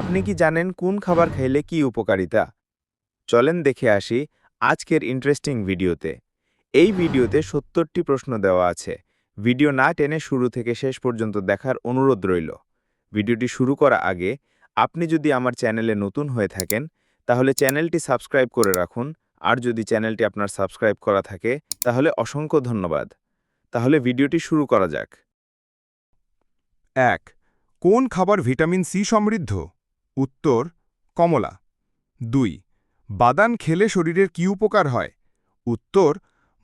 আপনি কি জানেন কোন খাবার খাইলে কি উপকারিতা? চলেন দেখে আসি আজকের ইন্টারেস্টিং ভিডিওতে। এই ভিডিওতে সত্তরটি প্রশ্ন দেওয়া আছে। ভিডিও না টেনে শুরু থেকে শেষ পর্যন্ত দেখার অনুরোধ রইল। ভিডিওটি শুরু করা আগে আপনি যদি আমার চ্যানেলে নতুন হয়ে থাকেন, তাহলে চ্যানেলটি সাবস্ক্রাইব করে রাখুন। আর যদি চ্যানেলটি আপনার সাবস্ক্রাইব করা থাকে, তাহলে অসংখ্য ধন্যবাদ। তাহলে ভিডিওটি শুরু করা যাক। এক, কোন খাবার ভিটামিন সি সমৃদ্ধ? উত্তর, কমলা। দুই, বাদাম খেলে শরীরের কি উপকার হয়? উত্তর,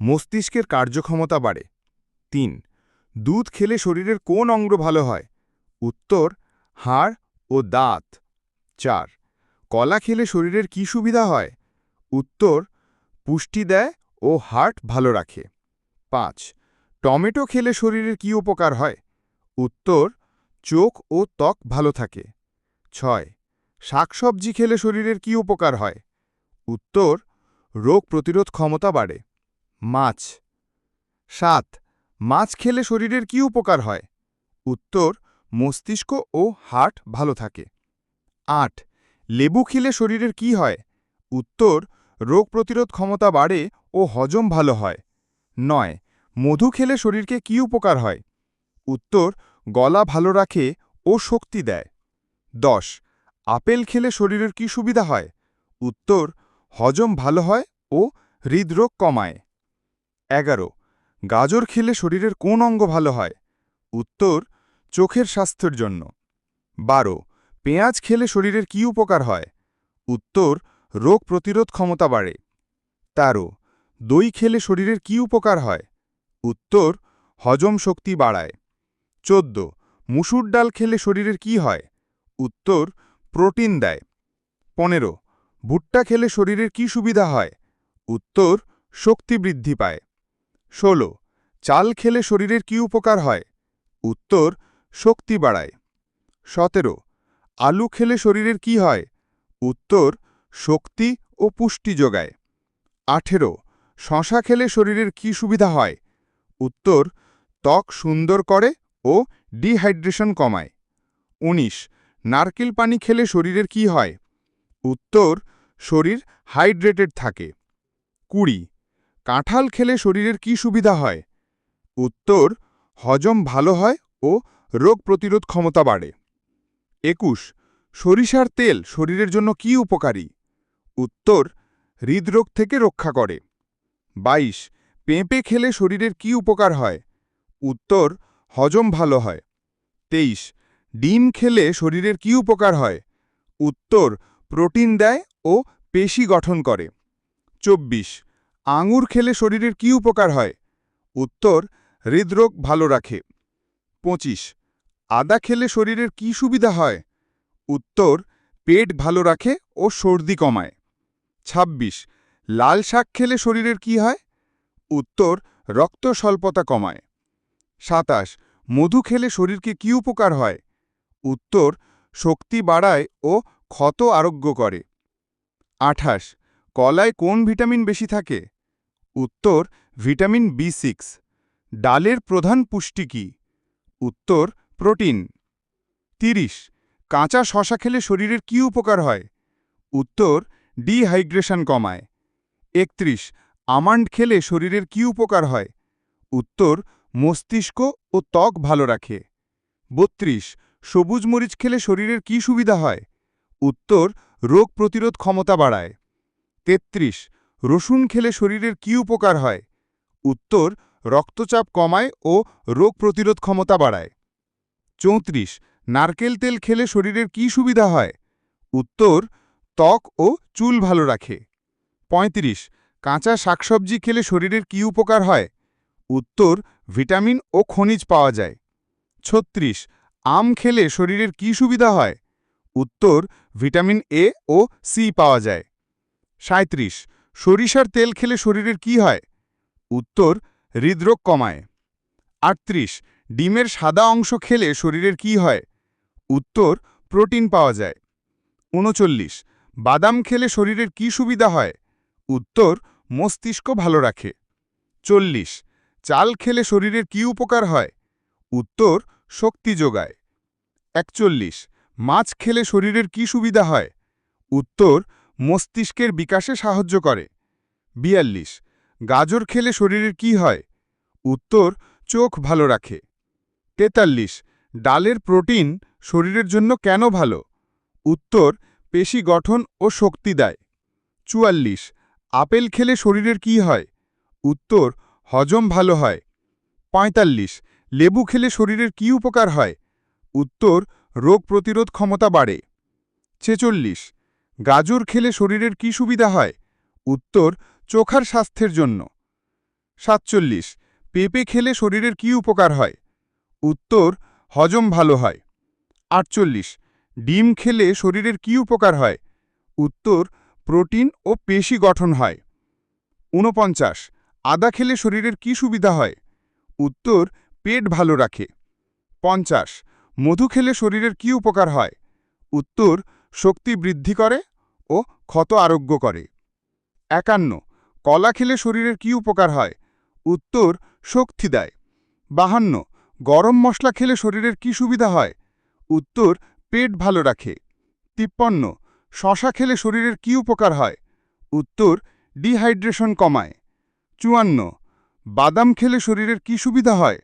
মস্তিষ্কের কার্যক্ষমতা বাড়ে। তিন, দুধ খেলে শরীরের কোন অঙ্গ ভালো হয়? উত্তর, হাড় ও দাঁত। চার, কলা খেলে শরীরের কি সুবিধা হয়? উত্তর, পুষ্টি দেয় ও হার্ট ভালো রাখে। পাঁচ, টমেটো খেলে শরীরের কি উপকার হয়? উত্তর, চোখ ও ত্বক ভালো থাকে। ছয় শাকসবজি খেলে শরীরের কি উপকার হয়? উত্তর, রোগ প্রতিরোধ ক্ষমতা বাড়ে। মাছ। সাত, মাছ খেলে শরীরের কি উপকার হয়? উত্তর, মস্তিষ্ক ও হার্ট ভালো থাকে। আট, লেবু খেলে শরীরের কি হয়? উত্তর, রোগ প্রতিরোধ ক্ষমতা বাড়ে ও হজম ভালো হয়। নয়, মধু খেলে শরীরকে কি উপকার হয়? উত্তর, গলা ভালো রাখে ও শক্তি দেয়। দশ আপেল খেলে শরীরের কি সুবিধা হয়? উত্তর, হজম ভালো হয় ও হৃদরোগ কমায়। এগারো, গাজর খেলে শরীরের কোন অঙ্গ ভালো হয়? উত্তর, চোখের স্বাস্থ্যের জন্য। বারো, পেঁয়াজ খেলে শরীরের কি উপকার হয়? উত্তর, রোগ প্রতিরোধ ক্ষমতা বাড়ে। তেরো, দই খেলে শরীরের কি উপকার হয়? উত্তর, হজম শক্তি বাড়ায়। চোদ্দ, মুসুর ডাল খেলে শরীরের কি হয়? উত্তর প্রোটিন দেয়। পনেরো, ভুট্টা খেলে শরীরের কি সুবিধা হয়? উত্তর, শক্তি বৃদ্ধি পায়। ষোলো, চাল খেলে শরীরের কি উপকার হয়? উত্তর, শক্তি বাড়ায়। সতেরো, আলু খেলে শরীরের কি হয়? উত্তর, শক্তি ও পুষ্টি যোগায়। আঠেরো, শশা খেলে শরীরের কি সুবিধা হয়? উত্তর, ত্বক সুন্দর করে ও ডিহাইড্রেশন কমায়। ১৯ নারকেল পানি খেলে শরীরের কি হয়? উত্তর, শরীর হাইড্রেটেড থাকে। কুড়ি, কাঁঠাল খেলে শরীরের কি সুবিধা হয়? উত্তর, হজম ভালো হয় ও রোগ প্রতিরোধ ক্ষমতা বাড়ে। একুশ, সরিষার তেল শরীরের জন্য কি উপকারী? উত্তর, হৃদরোগ থেকে রক্ষা করে। ২২ পেঁপে খেলে শরীরের কি উপকার হয়? উত্তর, হজম ভালো হয়। ২৩ ডিম খেলে শরীরের কি উপকার হয়? উত্তর, প্রোটিন দেয় ও পেশি গঠন করে। ২৪ আঙুর খেলে শরীরের কি উপকার হয়? উত্তর, হৃদরোগ ভালো রাখে। ২৫ আদা খেলে শরীরের কি সুবিধা হয়? উত্তর, পেট ভালো রাখে ও সর্দি কমায়। ২৬ লাল শাক খেলে শরীরের কি হয়? উত্তর, রক্ত স্বল্পতা কমায়। সাতাশ, মধু খেলে শরীরকে কি উপকার হয়? উত্তর শক্তি বাড়ায় ও ক্ষত আরোগ্য করে। আঠাশ, কলায় কোন ভিটামিন বেশি থাকে? উত্তর, ভিটামিন বি সিক্স। ডালের প্রধান পুষ্টি কি? উত্তর, প্রোটিন। তিরিশ, কাঁচা শশা খেলে শরীরের কি উপকার হয়? উত্তর, ডিহাইড্রেশন কমায়। একত্রিশ, আমান্ড খেলে শরীরের কি উপকার হয়? উত্তর, মস্তিষ্ক ও ত্বক ভালো রাখে। বত্রিশ সবুজ মরিচ খেলে শরীরের কি সুবিধা হয়? উত্তর, রোগ প্রতিরোধ ক্ষমতা বাড়ায়। তেত্রিশ, রসুন খেলে শরীরের কি উপকার হয়? উত্তর, রক্তচাপ কমায় ও রোগ প্রতিরোধ ক্ষমতা বাড়ায়। চৌত্রিশ, নারকেল তেল খেলে শরীরের কি সুবিধা হয়? উত্তর, ত্বক ও চুল ভালো রাখে। ৩৫ কাঁচা শাকসবজি খেলে শরীরের কি উপকার হয়? উত্তর, ভিটামিন ও খনিজ পাওয়া যায়। ছত্রিশ আম খেলে শরীরের কি সুবিধা হয়? উত্তর, ভিটামিন এ ও সি পাওয়া যায়। সাঁত্রিশ সরিষার তেল খেলে শরীরের কি হয়? উত্তর, হৃদরোগ কমায়। আটত্রিশ, ডিমের সাদা অংশ খেলে শরীরের কি হয়? উত্তর, প্রোটিন পাওয়া যায়। উনচল্লিশ, বাদাম খেলে শরীরের কি সুবিধা হয়? উত্তর, মস্তিষ্ক ভালো রাখে। চল্লিশ, চাল খেলে শরীরের কি উপকার হয়? উত্তর শক্তি যোগায়। একচল্লিশ, মাছ খেলে শরীরের কি সুবিধা হয়? উত্তর, মস্তিষ্কের বিকাশে সাহায্য করে। বিয়াল্লিশ, গাজর খেলে শরীরের কি হয়? উত্তর, চোখ ভালো রাখে। তেতাল্লিশ, ডালের প্রোটিন শরীরের জন্য কেন ভালো? উত্তর, পেশি গঠন ও শক্তি দেয়। চুয়াল্লিশ, আপেল খেলে শরীরের কি হয়? উত্তর, হজম ভালো হয়। পঁয়তাল্লিশ লেবু খেলে শরীরের কি উপকার হয়? উত্তর, রোগ প্রতিরোধ ক্ষমতা বাড়ে। ছেচল্লিশ, গাজর খেলে শরীরের কি সুবিধা হয়? উত্তর, চোখার স্বাস্থ্যের জন্য। সাতচল্লিশ, পেঁপে খেলে শরীরের কি উপকার হয়? উত্তর, হজম ভালো হয়। আটচল্লিশ, ডিম খেলে শরীরের কি উপকার হয়? উত্তর, প্রোটিন ও পেশি গঠন হয়। ঊনপঞ্চাশ, আদা খেলে শরীরের কি সুবিধা হয়? উত্তর পেট ভালো রাখে। পঞ্চাশ, মধু খেলে শরীরের কি উপকার হয়? উত্তর, শক্তি বৃদ্ধি করে ও ক্ষত আরোগ্য করে। একান্ন, কলা খেলে শরীরের কি উপকার হয়? উত্তর, শক্তি দেয়। বাহান্ন, গরম মশলা খেলে শরীরের কি সুবিধা হয়? উত্তর, পেট ভালো রাখে। তিপ্পান্ন, শশা খেলে শরীরের কি উপকার হয়? উত্তর, ডিহাইড্রেশন কমায়। চুয়ান্ন, বাদাম খেলে শরীরের কি সুবিধা হয়?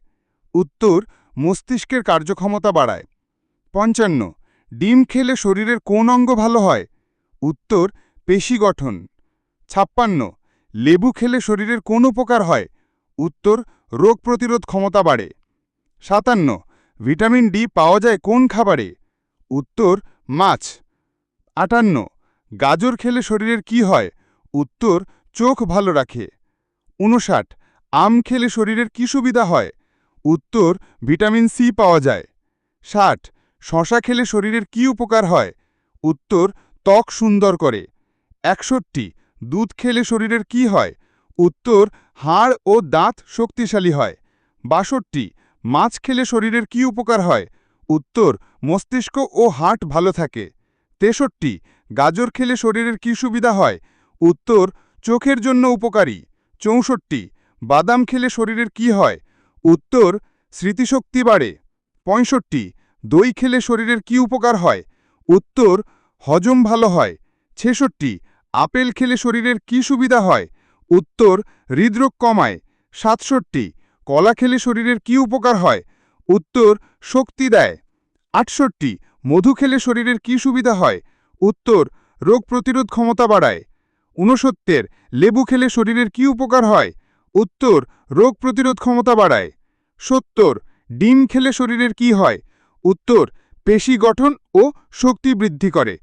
উত্তর, মস্তিষ্কের কার্যক্ষমতা বাড়ায়। পঞ্চান্ন, ডিম খেলে শরীরের কোন অঙ্গ ভালো হয়? উত্তর, পেশি গঠন। ছাপ্পান্ন, লেবু খেলে শরীরের কোন উপকার হয়? উত্তর, রোগ প্রতিরোধ ক্ষমতা বাড়ে। সাতান্ন, ভিটামিন ডি পাওয়া যায় কোন খাবারে? উত্তর, মাছ। আটান্ন, গাজর খেলে শরীরের কি হয়? উত্তর, চোখ ভালো রাখে। উনষাট আম খেলে শরীরের কি সুবিধা হয়? উত্তর, ভিটামিন সি পাওয়া যায়। ষাট, শশা খেলে শরীরের কি উপকার হয়? উত্তর, ত্বক সুন্দর করে। একষট্টি, দুধ খেলে শরীরের কি হয়? উত্তর, হাড় ও দাঁত শক্তিশালী হয়। বাষট্টি, মাছ খেলে শরীরের কি উপকার হয়? উত্তর, মস্তিষ্ক ও হার্ট ভালো থাকে। তেষট্টি, গাজর খেলে শরীরের কি সুবিধা হয়? উত্তর, চোখের জন্য উপকারী। চৌষট্টি, বাদাম খেলে শরীরের কি হয়? উত্তর, স্মৃতিশক্তি বাড়ে। পঁয়ষট্টি, দই খেলে শরীরের কি উপকার হয়? উত্তর, হজম ভালো হয়। ছেষট্টি, আপেল খেলে শরীরের কি সুবিধা হয়? উত্তর, হৃদরোগ কমায়। সাতষট্টি, কলা খেলে শরীরের কি উপকার হয়? উত্তর, শক্তি দেয়। আটষট্টি, মধু খেলে শরীরের কি সুবিধা হয়? উত্তর, রোগ প্রতিরোধ ক্ষমতা বাড়ায়। ঊনসত্তর, লেবু খেলে শরীরের কি উপকার হয়? উত্তর, রোগ প্রতিরোধ ক্ষমতা বাড়ায়। সত্তর ডিম খেলে শরীরের কি হয়? উত্তর পেশি গঠন ও শক্তি বৃদ্ধি করে।